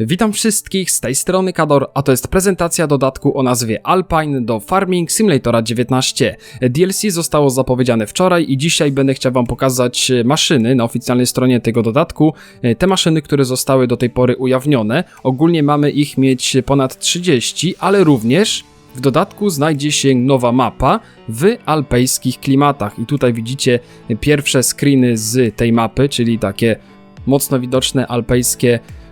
Witam wszystkich z tej strony Kador, a to jest prezentacja dodatku o nazwie Alpine do Farming Simulatora 19. DLC zostało zapowiedziane wczoraj i dzisiaj będę chciał wam pokazać e, maszyny na oficjalnej stronie tego dodatku. E, Te maszyny, które zostały do tej pory ujawnione. Ogólnie mamy ich mieć ponad 30, ale również w dodatku znajdzie się nowa mapa w alpejskich klimatach. I tutaj widzicie pierwsze screeny z tej mapy, czyli takie mocno widoczne alpejskie mm,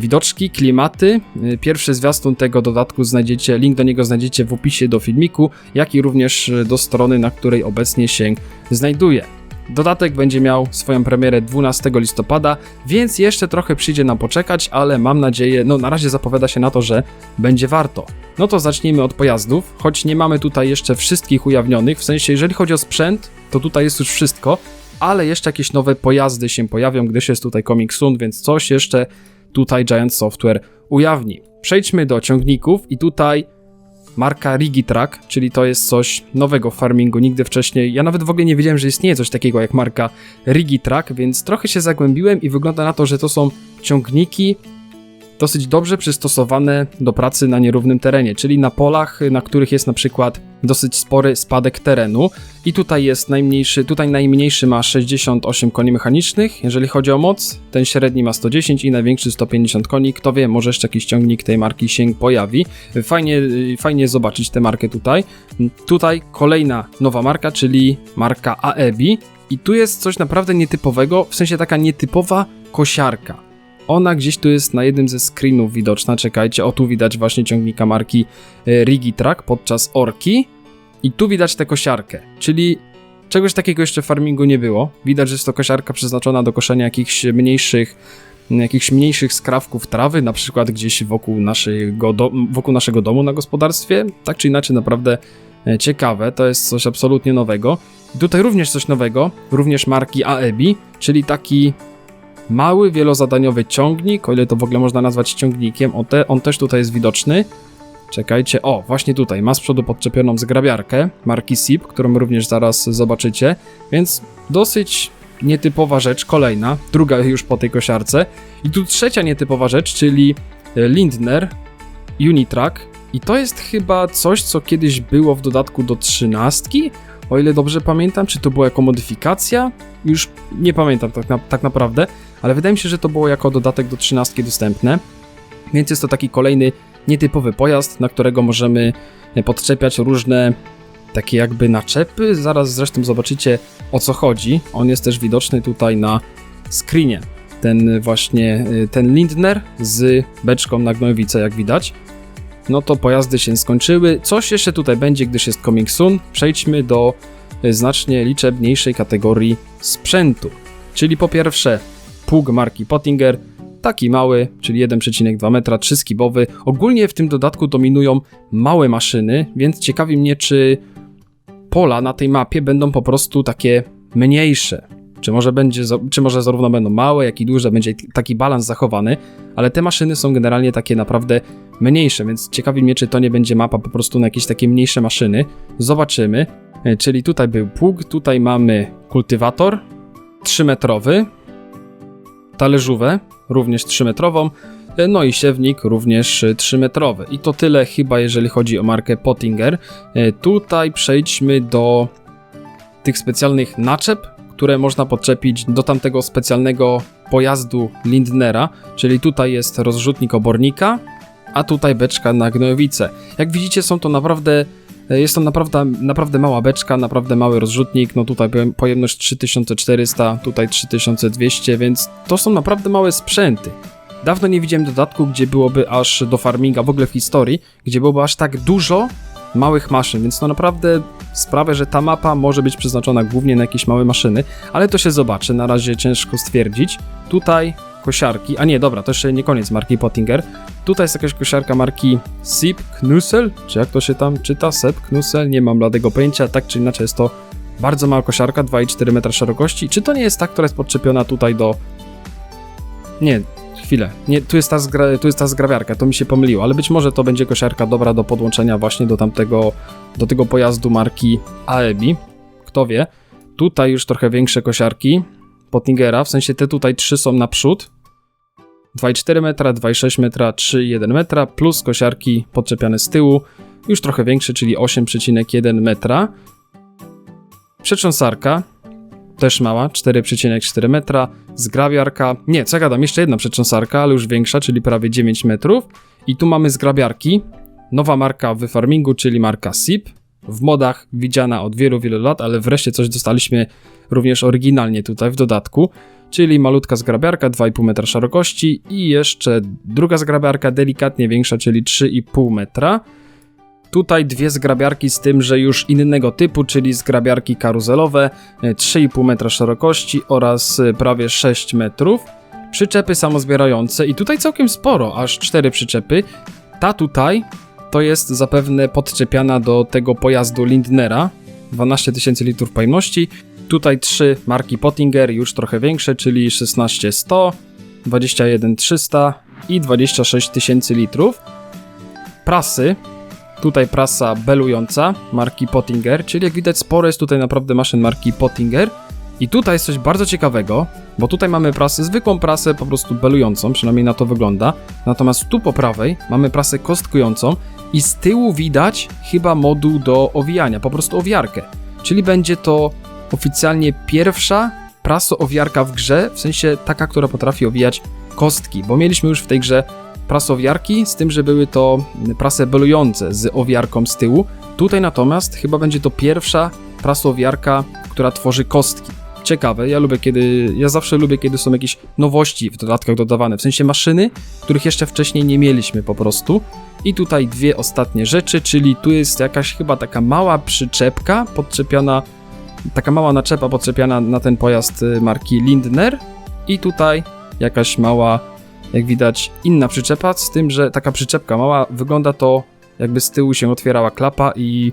widoczki, klimaty. Y, Pierwszy zwiastun tego dodatku znajdziecie, link do niego znajdziecie w opisie do filmiku, jak i również y, do strony, na której obecnie się znajduje. Dodatek będzie miał swoją premierę 12 listopada, więc jeszcze trochę przyjdzie nam poczekać, ale mam nadzieję, no na razie zapowiada się na to, że będzie warto. No to zacznijmy od pojazdów, choć nie mamy tutaj jeszcze wszystkich ujawnionych, w sensie jeżeli chodzi o sprzęt, to tutaj jest już wszystko, ale jeszcze jakieś nowe pojazdy się pojawią, gdyż jest tutaj Comic Soon, więc coś jeszcze tutaj Giant Software ujawni. Przejdźmy do ciągników i tutaj marka Rigitrack, czyli to jest coś nowego w farmingu, nigdy wcześniej, ja nawet w ogóle nie wiedziałem, że istnieje coś takiego jak marka Rigitrack, więc trochę się zagłębiłem i wygląda na to, że to są ciągniki dosyć dobrze przystosowane do pracy na nierównym terenie, czyli na polach, na których jest na przykład dosyć spory spadek terenu i tutaj jest najmniejszy, tutaj najmniejszy ma 68 koni mechanicznych, jeżeli chodzi o moc, ten średni ma 110 i największy 150 koni, kto wie, może jeszcze jakiś ciągnik tej marki się pojawi. Fajnie, fajnie zobaczyć tę markę tutaj. Tutaj kolejna nowa marka, czyli marka Aebi i tu jest coś naprawdę nietypowego, w sensie taka nietypowa kosiarka. Ona gdzieś tu jest na jednym ze screenów widoczna, czekajcie, o tu widać właśnie ciągnika marki e, Rigitrack podczas Orki i tu widać tę kosiarkę, czyli czegoś takiego jeszcze w farmingu nie było. Widać, że jest to kosiarka przeznaczona do koszenia jakichś mniejszych jakichś mniejszych skrawków trawy, na przykład gdzieś wokół naszego, do, wokół naszego domu na gospodarstwie. Tak czy inaczej, naprawdę e, ciekawe, to jest coś absolutnie nowego. Tutaj również coś nowego, również marki Aebi, czyli taki mały, wielozadaniowy ciągnik, o ile to w ogóle można nazwać ciągnikiem, o te, on też tutaj jest widoczny. Czekajcie, o, właśnie tutaj, ma z przodu podczepioną zgrabiarkę marki SIP, którą również zaraz zobaczycie, więc dosyć nietypowa rzecz, kolejna, druga już po tej kosiarce. I tu trzecia nietypowa rzecz, czyli e, Lindner Unitrack. I to jest chyba coś, co kiedyś było w dodatku do trzynastki, o ile dobrze pamiętam, czy to była jako modyfikacja? Już nie pamiętam tak, na, tak naprawdę, ale wydaje mi się, że to było jako dodatek do trzynastki dostępne. Więc jest to taki kolejny nietypowy pojazd, na którego możemy e, podczepiać różne takie jakby naczepy. Zaraz zresztą zobaczycie o co chodzi. On jest też widoczny tutaj na screenie. Ten właśnie, e, ten Lindner z beczką na gnojowicę, jak widać. No to pojazdy się skończyły. Coś jeszcze tutaj będzie, gdyż jest coming soon. Przejdźmy do e, znacznie liczebniejszej kategorii sprzętu. Czyli po pierwsze pług marki Pottinger, taki mały, czyli 1,2 metra, 3 skibowy. Ogólnie w tym dodatku dominują małe maszyny, więc ciekawi mnie, czy pola na tej mapie będą po prostu takie mniejsze. Czy może, będzie, czy może zarówno będą małe, jak i duże, będzie taki balans zachowany, ale te maszyny są generalnie takie naprawdę mniejsze, więc ciekawi mnie, czy to nie będzie mapa po prostu na jakieś takie mniejsze maszyny. Zobaczymy. E, Czyli tutaj był pług, tutaj mamy kultywator 3-metrowy, talerzówę, również 3-metrową, e, no i siewnik również 3-metrowy. I to tyle chyba, jeżeli chodzi o markę Pottinger. E, Tutaj przejdźmy do tych specjalnych naczep, które można podczepić do tamtego specjalnego pojazdu Lindnera, czyli tutaj jest rozrzutnik obornika, a tutaj beczka na gnojowicę. Jak widzicie, są to naprawdę jest to naprawdę, naprawdę mała beczka, naprawdę mały rozrzutnik, no tutaj pojemność 3400, tutaj 3200, więc to są naprawdę małe sprzęty. Dawno nie widziałem dodatku, gdzie byłoby aż do farminga, w ogóle w historii, gdzie byłoby aż tak dużo małych maszyn, więc to naprawdę sprawia, że ta mapa może być przeznaczona głównie na jakieś małe maszyny, ale to się zobaczy, na razie ciężko stwierdzić. Tutaj kosiarki, a nie, dobra, to jeszcze nie koniec marki Pottinger. Tutaj jest jakaś kosiarka marki Sip Knussel, czy jak to się tam czyta, Sep Knussel, nie mam bladego pojęcia, tak czy inaczej jest to bardzo mała kosiarka, 2,4 metra szerokości. Czy to nie jest ta, która jest podczepiona tutaj do... Nie, chwilę, nie, tu jest ta, zgra... tu jest ta zgrawiarka, to mi się pomyliło, ale być może to będzie kosiarka dobra do podłączenia właśnie do tamtego, do tego pojazdu marki Aebi, kto wie. Tutaj już trochę większe kosiarki, Pottingera, w sensie te tutaj trzy są naprzód. 2,4 metra, 2,6 metra, 3,1 metra, plus kosiarki podczepiane z tyłu, już trochę większe, czyli 8,1 metra. Przetrząsarka, też mała, 4,4 metra, zgrabiarka, nie, co ja gadam, jeszcze jedna przetrząsarka, ale już większa, czyli prawie 9 metrów. I tu mamy zgrabiarki, nowa marka w farmingu, czyli marka SIP, w modach widziana od wielu, wielu lat, ale wreszcie coś dostaliśmy również oryginalnie tutaj w dodatku, czyli malutka zgrabiarka 2,5 metra szerokości i jeszcze druga zgrabiarka delikatnie większa, czyli 3,5 metra. Tutaj dwie zgrabiarki z tym, że już innego typu, czyli zgrabiarki karuzelowe, e, 3,5 metra szerokości oraz e, prawie 6 metrów. Przyczepy samozbierające i tutaj całkiem sporo, aż 4 przyczepy. Ta tutaj to jest zapewne podczepiana do tego pojazdu Lindnera, 12 tysięcy litrów pojemności. Tutaj trzy marki Pottinger, już trochę większe, czyli 16100, 21300 i 26 tysięcy litrów. Prasy, tutaj prasa belująca marki Pottinger, czyli jak widać sporo jest tutaj naprawdę maszyn marki Pottinger. I tutaj jest coś bardzo ciekawego, bo tutaj mamy prasę, zwykłą prasę po prostu belującą, przynajmniej na to wygląda. Natomiast tu po prawej mamy prasę kostkującą i z tyłu widać chyba moduł do owijania, po prostu owiarkę. Czyli będzie to oficjalnie pierwsza praso-owiarka w grze, w sensie taka, która potrafi owijać kostki, bo mieliśmy już w tej grze prasowiarki, z tym, że były to prasy belujące z owiarką z tyłu. Tutaj natomiast chyba będzie to pierwsza prasowiarka, która tworzy kostki. Ciekawe, ja lubię kiedy, ja zawsze lubię kiedy są jakieś nowości w dodatkach dodawane, w sensie maszyny, których jeszcze wcześniej nie mieliśmy po prostu. I tutaj dwie ostatnie rzeczy, czyli tu jest jakaś chyba taka mała przyczepka podczepiona, taka mała naczepa podczepiana na ten pojazd y, marki Lindner. I tutaj jakaś mała, jak widać, inna przyczepa, z tym, że taka przyczepka mała, wygląda to jakby z tyłu się otwierała klapa i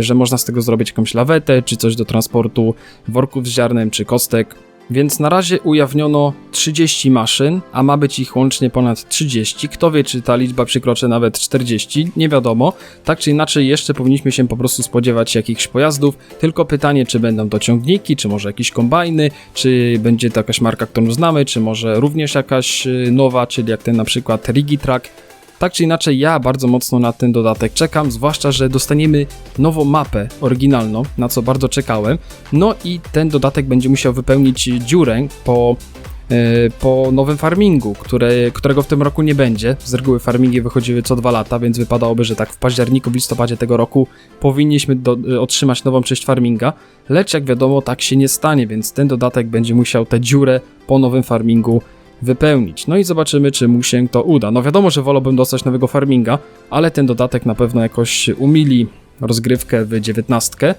że można z tego zrobić jakąś lawetę, czy coś do transportu worków z ziarnem, czy kostek. Więc na razie ujawniono 30 maszyn, a ma być ich łącznie ponad 30. Kto wie, czy ta liczba przekroczy nawet 40, nie wiadomo. Tak czy inaczej, jeszcze powinniśmy się po prostu spodziewać jakichś pojazdów. Tylko pytanie, czy będą to ciągniki, czy może jakieś kombajny, czy będzie to jakaś marka, którą znamy, czy może również jakaś y, nowa, czyli jak ten na przykład Rigitrack. Tak czy inaczej, ja bardzo mocno na ten dodatek czekam, zwłaszcza, że dostaniemy nową mapę oryginalną, na co bardzo czekałem. No i ten dodatek będzie musiał wypełnić dziurę po, e, po nowym farmingu, które, którego w tym roku nie będzie. Z reguły farmingi wychodziły co dwa lata, więc wypadałoby, że tak w październiku, w listopadzie tego roku powinniśmy do, e, otrzymać nową część farminga. Lecz jak wiadomo, tak się nie stanie, więc ten dodatek będzie musiał tę dziurę po nowym farmingu wypełnić. No i zobaczymy, czy mu się to uda. No wiadomo, że wolałbym dostać nowego farminga, ale ten dodatek na pewno jakoś umili rozgrywkę w 19.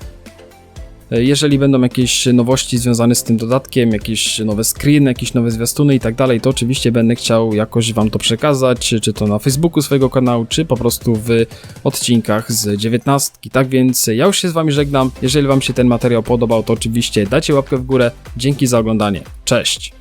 Jeżeli będą jakieś nowości związane z tym dodatkiem, jakieś nowe screeny, jakieś nowe zwiastuny i tak dalej, to oczywiście będę chciał jakoś Wam to przekazać, czy to na Facebooku swojego kanału, czy po prostu w odcinkach z 19. Tak więc ja już się z Wami żegnam. Jeżeli Wam się ten materiał podobał, to oczywiście dajcie łapkę w górę. Dzięki za oglądanie. Cześć!